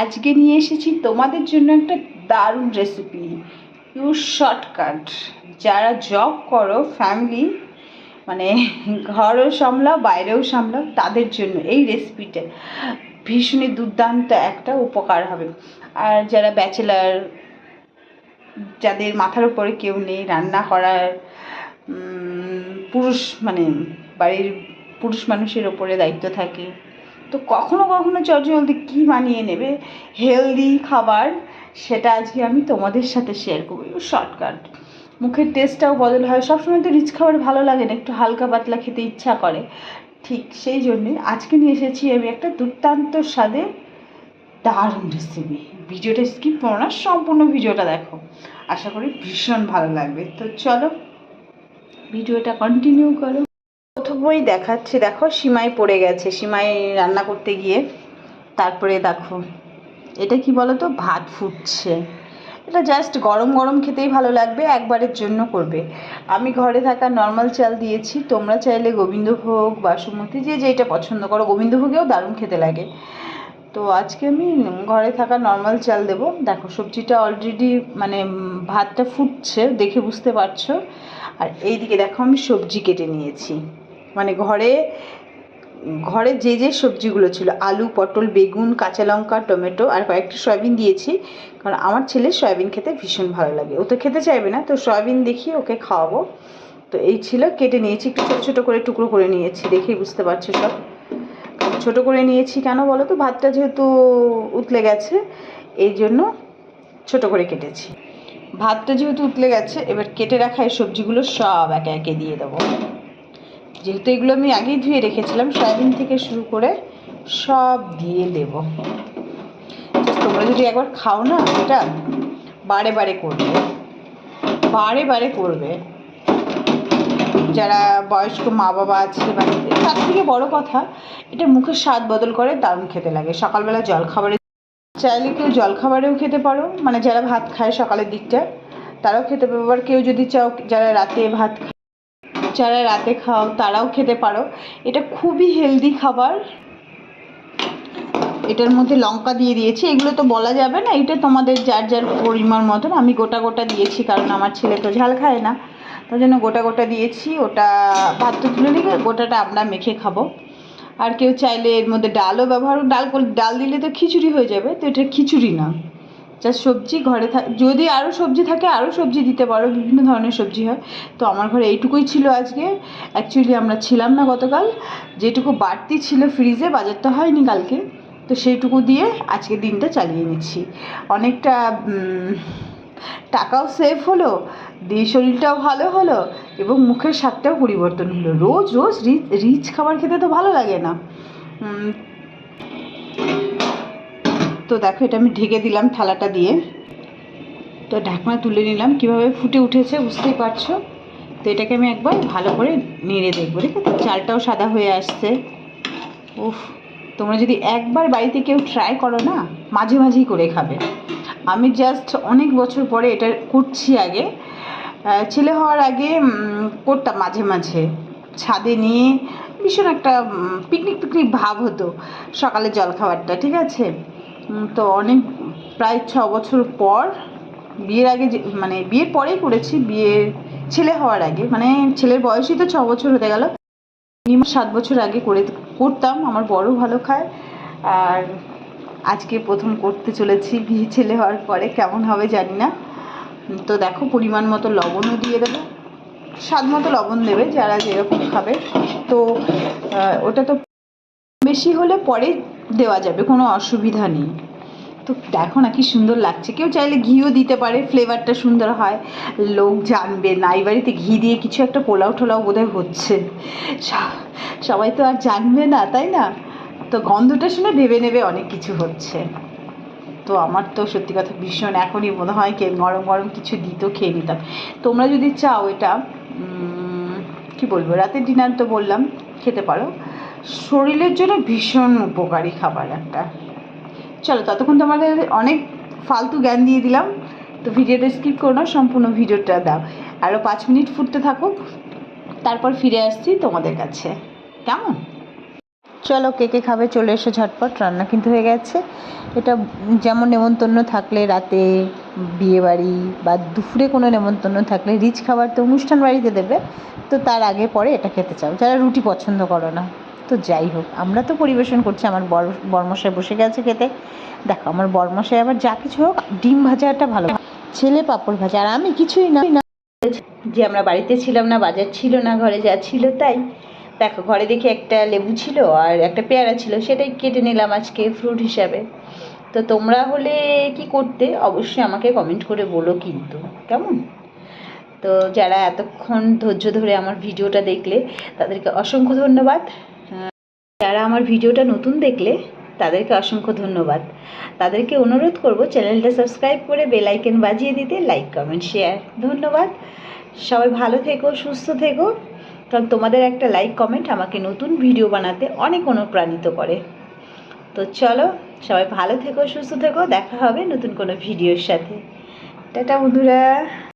আজকে নিয়ে এসেছি তোমাদের জন্য একটা দারুণ রেসিপি ইউজ শর্টকাট যারা জব করো ফ্যামিলি মানে ঘরও সামলাও, বাইরেও সামলাও, তাদের জন্য এই রেসিপিটা ভীষণই দুর্দান্ত একটা উপকার হবে। আর যারা ব্যাচেলার যাদের মাথার উপরে কেউ নেই, রান্না করার পুরুষ মানে বাড়ির পুরুষ মানুষের ওপরে দায়িত্ব থাকে তো কখনো কখনো চটজলদি কী বানিয়ে নেবে? হেলদি খাবার সেটা আজকে আমি তোমাদের সাথে শেয়ার করব। শর্টকাট মুখের টেস্টটাও বদল হয়। সবসময় তো রিচ খাবার ভালো লাগে না, একটু হালকা পাতলা খেতে ইচ্ছা করে। ঠিক সেই জন্যে আজকে নিয়ে এসেছি আমি একটা দুর্দান্ত স্বাদে দারুণ রেসিপি ভিডিওটা স্কিপ করো না, সম্পূর্ণ ভিডিওটা দেখো। আশা করি ভীষণ ভালো লাগবে। তো চলো, ভিডিওটা কন্টিনিউ করো। প্রথমেই দেখাচ্ছি। দেখো, সিমাই পড়ে গেছে। সিমাই রান্না করতে গিয়ে তারপরে দেখো, এটা কি বলো তো ভাত ফুটছে। এটা জাস্ট গরম গরম খেতেই ভালো লাগবে, একবারের জন্য করবে। আমি ঘরে থাকা নর্মাল চাল দিয়েছি। তোমরা চাইলে গোবিন্দভোগ বাসুমতি, যে যেটা পছন্দ করো। গোবিন্দভোগেও দারুণ খেতে লাগে। তো আজকে আমি ঘরে থাকা নর্মাল চাল দেবো। দেখো, সবজিটা অলরেডি মানে ভাতটা ফুটছে, দেখে বুঝতে পারছ। আর এইদিকে দেখো, আমি সবজি কেটে নিয়েছি। মানে ঘরে ঘরে যে যে সবজিগুলো ছিল, আলু, পটল, বেগুন, কাঁচা লঙ্কা, টমেটো আর কয়েকটা সয়াবিন দিয়েছি। কারণ আমার ছেলে সয়াবিন খেতে ভীষণ ভালো লাগে। ও তো খেতে চাইবে না, তো সয়াবিন দেখি ওকে খাওয়াবো। তো এই ছিল, কেটে নিয়েছি, একটু ছোটো ছোটো করে টুকরো করে নিয়েছি, দেখেই বুঝতে পারছ সব। ছোট করে নিয়েছি কেন বলো তো? ভাতটা যেহেতু উতলে গেছে, এই জন্য ছোট করে কেটেছি। ভাতটা যেহেতু উতলে গেছে, এবার কেটে রাখা এই সবজিগুলো সব একে একে দিয়ে দেবো। যেহেতু এগুলো আমি আগেই ধুয়ে রেখেছিলাম, সয়াবিন থেকে শুরু করে সব দিয়ে দেবো। তোমরা যদি একবার খাও না এটা বারে বারে করবে। বারে বারে করবে। যারা বয়স্ক মা বাবা আছে বাড়িতে, তার থেকে বড় কথা, এটা মুখের স্বাদ বদল করে দারুণ খেতে লাগে। সকালবেলা জলখাবারে, চাইলে কেউ জলখাবারেও খেতে পারো। মানে যারা ভাত খায় সকালের দিকটা, তারাও খেতে পারো। আবার কেউ যদি চাও, যারা রাতে ভাত খায় যারা রাতে খাও, তারাও খেতে পারো। এটা খুবই হেলদি খাবার। এটার মধ্যে লঙ্কা দিয়ে দিয়েছি। এগুলো তো বলা যাবে না, এটা তোমাদের যার যার পরিমাণ মতন। আমি গোটা গোটা দিয়েছি, কারণ আমার ছেলে তো ঝাল খায় না। তার জন্য গোটা গোটা দিয়েছি। ওটা ভাত তো তুলে নিয়ে গোটাটা আমরা মেখে খাব। আর কেউ চাইলে এর মধ্যে ডালও ব্যবহার, ডাল ডাল দিলে তো খিচুড়ি হয়ে যাবে, তো এটা খিচুড়ি না। যা সবজি ঘরে যদি আরও সবজি থাকে আরও সবজি দিতে পারো, বিভিন্ন ধরনের সবজি হয়। তো আমার ঘরে এইটুকুই ছিল আজকে। অ্যাকচুয়ালি আমরা ছিলাম না গতকাল। যেটুকু বাড়তি ছিল ফ্রিজে বাজারটা হয়নি কালকে। তো সেইটুকু দিয়ে আজকে দিনটা চালিয়ে নিচ্ছি। অনেকটা টাকাও সেভ হলো, দিয়ে শরীরটাও ভালো হলো, এবং মুখের স্বাদটাও পরিবর্তন হলো। রোজ রোজ রিচ রিচ খাবার খেতে তো ভালো লাগে না। তো দেখো, এটা আমি ঢেকে দিলাম থালাটা দিয়ে। তো ঢাকনা তুলে নিলাম। কীভাবে ফুটে উঠেছে বুঝতেই পারছ? তো এটাকে আমি একবার ভালো করে নেড়ে দেখব। ঠিক আছে চালটাও সাদা হয়ে আসছে। উফ, তোমরা যদি একবার বাড়িতে কেউ ট্রাই করো না, মাঝে মাঝেই করে খাবে। আমি জাস্ট অনেক বছর পরে এটা করছি আগে। ছেলে হওয়ার আগে করতাম মাঝে মাঝে। ছাদে নিয়ে ভীষণ একটা পিকনিক পিকনিক ভাব হতো। সকালে জলখাবারটা, ঠিক আছে? তো অনেক, প্রায় ছ বছর পর বিয়ের আগে যে মানে বিয়ের পরেই করেছি বিয়ের ছেলে হওয়ার আগে মানে ছেলের বয়সই তো ছ বছর হতে গেল। মিনিমাম সাত বছর আগে করে করতাম, আমার বড় ভালো খায়। আর আজকে প্রথম করতে চলেছি বিয়ে ছেলে হওয়ার পরে, কেমন হবে জানি না। তো দেখো, পরিমাণ মতো লবণও দিয়ে দেবো। স্বাদ মতো লবণ দেবে, যারা যেরকম খাবে। তো ওটা তো বেশি হলে পরে দেওয়া যাবে, কোনো অসুবিধা নেই। তো দেখো না কি সুন্দর লাগছে। কেউ চাইলে ঘিও দিতে পারে ফ্লেভারটা সুন্দর হয়। লোক জানবে না এই বাড়িতে ঘি দিয়ে কিছু একটা পোলাও টোলাও বোধহয় হচ্ছে। সব- সবাই তো আর জানবে না, তাই না? তো গন্ধটা শুনে ভেবে নেবে অনেক কিছু হচ্ছে। তো আমার তো সত্যি কথা ভীষণ, এখনই মনে হয় কে, গরম গরম কিছু দিত, খেয়ে নিতাম। তোমরা যদি চাও এটা কি বলব, রাতের ডিনার তো বললাম, খেতে পারো। শরীরের জন্য ভীষণ উপকারী খাবার একটা। চলো, ততক্ষণ তোমাদের অনেক ফালতু জ্ঞান দিয়ে দিলাম, তো ভিডিওটা স্কিপ করো না, সম্পূর্ণ ভিডিওটা দাও। আরও পাঁচ মিনিট ফুটতে থাকুক, তারপর ফিরে আসছি তোমাদের কাছে। কেমন? চলো, কে কে খাবে চলে এসো ঝটপট, রান্না কিন্তু হয়ে গেছে। এটা যেমন নেমন্তন্ন থাকলে রাতে বিয়েবাড়ি বা দুপুরে কোনো নেমন্তন্ন থাকলে রিচ খাবার তো অনুষ্ঠান বাড়িতে দেবে, তো তার আগে পরে এটা খেতে চাও। যারা রুটি পছন্দ করো না। তো যাই হোক, আমরা তো পরিবেশন করছি, আমার বর, বরমশাই বসে গেছে খেতে। দেখো, আমার বরমশাই আবার যা কিছু হোক, ডিম ভাজাটা ভালো। ছেলে পাঁপড় ভাজা, আর আমি কিছুই না। যে আমরা বাড়িতে ছিলাম না, বাজার ছিল না, ঘরে যা ছিল তাই। দেখো, ঘরে দেখি একটা লেবু ছিল আর একটা পেয়ারা ছিল, সেটাই কেটে নিলাম আজকে ফ্রুট হিসাবে। তো তোমরা হলে কি করতে? অবশ্যই আমাকে কমেন্ট করে বলো কিন্তু, কেমন? তো যারা এতক্ষণ ধৈর্য ধরে আমার ভিডিওটা দেখলে, তাদেরকে অসংখ্য ধন্যবাদ। যারা আমার ভিডিওটা নতুন দেখলে তাদেরকে অসংখ্য ধন্যবাদ। তাদেরকে অনুরোধ করব চ্যানেলটা সাবস্ক্রাইব করে বেল আইকন বাজিয়ে দিতে, লাইক, কমেন্ট, শেয়ার। ধন্যবাদ। সবাই ভালো থেকো, সুস্থ থেকো। কারণ তোমাদের একটা লাইক, কমেন্ট আমাকে নতুন ভিডিও বানাতে অনেক অনুপ্রাণিত করে। তো চলো, সবাই ভালো থেকো, সুস্থ থেকো। দেখা হবে নতুন কোনো ভিডিওর সাথে। টাটা বন্ধুরা।